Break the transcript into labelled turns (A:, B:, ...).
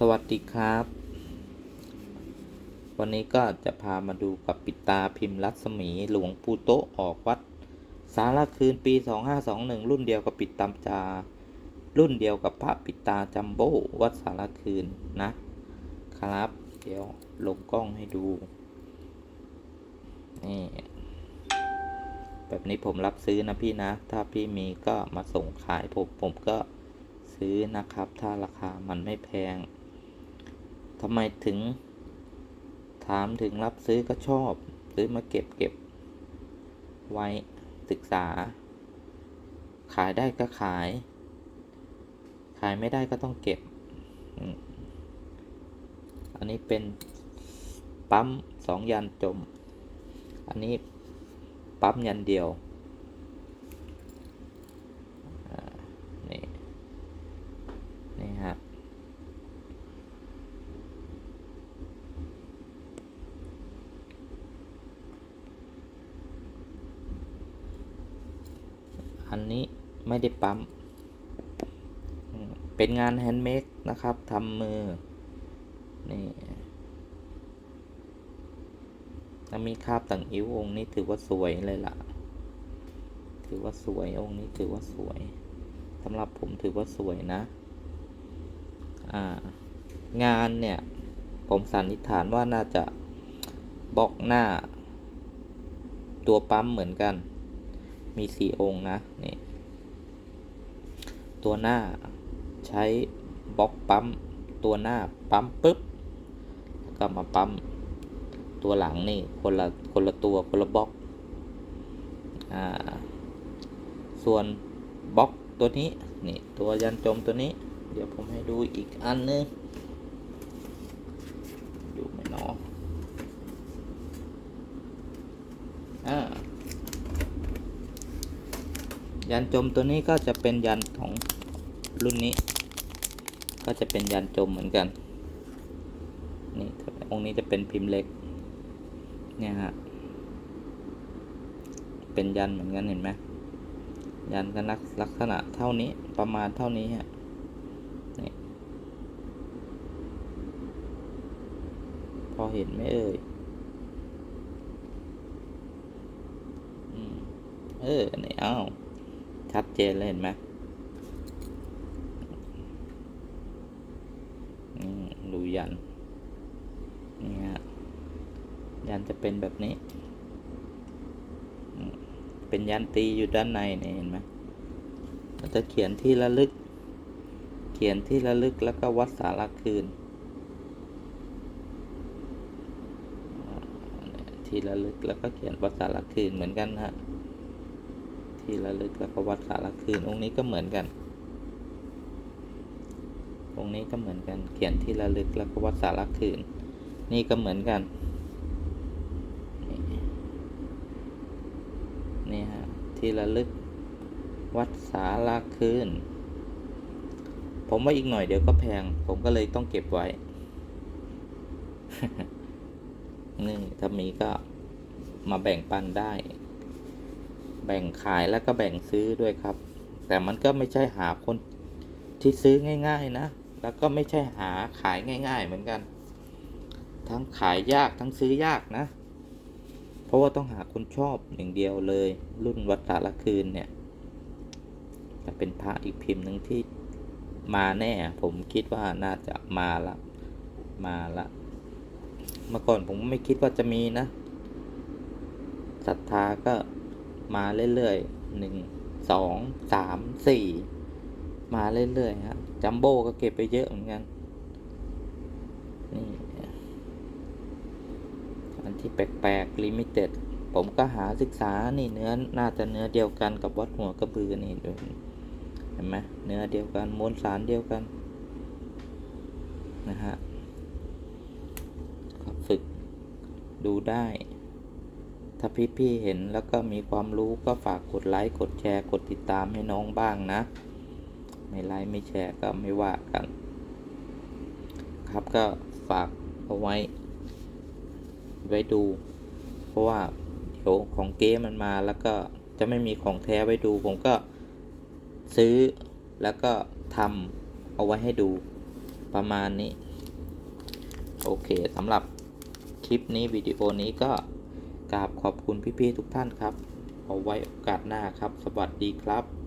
A: สวัสดีครับ วันนี้ก็จะพามาดูกับปิตาพิมพ์รัศมีหลวงปู่โตออกวัด สารคืนปี 2521 รุ่นเดียวกับปิดตามจา รุ่นเดียวกับพระปิตาจัมโบ้วัดสารคืนนะ ครับ เดี๋ยวลงกล้องให้ดู นี่ แบบนี้ผมรับซื้อนะพี่นะ ถ้าพี่มีก็มาส่งขายผมผมก็ซื้อนะครับ ถ้าราคามันไม่แพง ทำไมถึง ถามถึงรับซื้อก็ชอบซื้อมาเก็บเก็บ ไว้ศึกษา ขายได้ก็ขาย ขายไม่ได้ก็ต้องเก็บ อันนี้เป็นปั๊มสองยันจม อันนี้ปั๊มยันเดียวอ่านี่ นี่ฮะ อันนี้ไม่ได้ปั๊ม เป็นงานแฮนด์เมดนะครับทำมือ นี่ถ้ามีคาบต่างอิ้วองค์นี้ถือว่าสวยเลยล่ะ ถือว่าสวยองค์นี้ถือว่าสวยสำหรับผมถือว่าสวยนะ อ่างานเนี่ย ผมสันนิษฐานว่าน่าจะบล็อกหน้า ตัวปั๊มเหมือนกัน มีสี่องค์นะนี่ตัวหน้าใช้บล็อกปั๊ม ตัวหน้าปั๊มปุ๊บก็มาปั๊ม ตัวหลังนี่คนละคนละตัวคนละบล็อกอ่าส่วนบล็อกตัวนี้นี่ตัวยันจมตัวนี้ เดี๋ยวผมให้ดูอีกอันนึงดูไหมเนาะอ่า ยันจมตัวนี้ก็จะเป็นยันของรุ่นนี้ ก็จะเป็นยันจมเหมือนกัน นี่องค์นี้จะเป็นพิมพ์เล็ก เนี่ยฮะ เป็นยันเหมือนกันเห็นไหมยันกันลักลักษณะเท่านี้ประมาณเท่านี้ฮะนี่พอเห็นไหมเอ่ยเออ นี่ เอ้า ชัดเจนเลยเห็นไหมดูยันนี่ฮะยันจะเป็นแบบนี้ เป็นยันตีอยู่ด้านในเนี่ยเห็นไหมเราจะเขียนที่ระลึก เขียนที่ระลึกแล้วก็วัดสารคืน ที่ระลึกแล้วก็เขียนวัดสารคืนเหมือนกันนะฮะ ที่ระลึกแล้วก็วัดสารคืน องค์นี้ก็เหมือนกัน องค์นี้ก็เหมือนกันเขียนที่ระลึกแล้วก็วัดสารคืน นี่ก็เหมือนกัน นี่ฮะที่ระลึกวัดสารคืน ผมว่าอีกหน่อยเดี๋ยวก็แพง ผมก็เลยต้องเก็บไว้ นี่ถ้ามีก็มาแบ่งปันได้ แบ่งขายแล้วก็แบ่งซื้อด้วยครับ แต่มันก็ไม่ใช่หาคนที่ซื้อง่าย ๆ นะ แล้วก็ไม่ใช่หาขายง่าย ๆ เหมือนกัน ทั้งขายยากทั้งซื้อยากนะ เพราะว่าต้องหาคนชอบอย่างเดียวเลย รุ่นวัดสารคืนเนี่ยจะเป็นพระอีกพิมพ์หนึ่งที่มาแน่ ผมคิดว่าน่าจะมาละ มาละเมื่อก่อนผมไม่คิดว่าจะมีนะศรัทธาก็ มาเรื่อยๆหนึ่งสองสามสี่มาเรื่อยๆฮะจัมโบ้ก็เก็บไปเยอะเหมือนกัน นี่ อันที่แปลกๆลิมิเต็ดผมก็หาศึกษานี่เนื้อน่าจะเนื้อเดียวกันกับวัดหัวกระบือนี่ดูเห็นไหมเนื้อเดียวกันมวลสารเดียวกัน นะฮะฝึกดูได้ ถ้าพี่ๆเห็นแล้วก็มีความรู้ก็ฝากกดไลค์กดแชร์กดติดตามให้น้องบ้างนะ ไม่ไลค์ไม่แชร์ก็ไม่ว่ากัน ครับก็ฝากเอาไว้ ไว้ดู เพราะว่าเดี๋ยวของเก๊มันมาแล้วก็จะไม่มีของแท้ไว้ดู ผมก็ซื้อแล้วก็ทำเอาไว้ให้ดูประมาณนี้ โอเคสำหรับคลิปนี้วิดีโอนี้ก็ กราบขอบคุณพี่ๆทุกท่านครับ เอาไว้โอกาสหน้าครับ สวัสดีครับ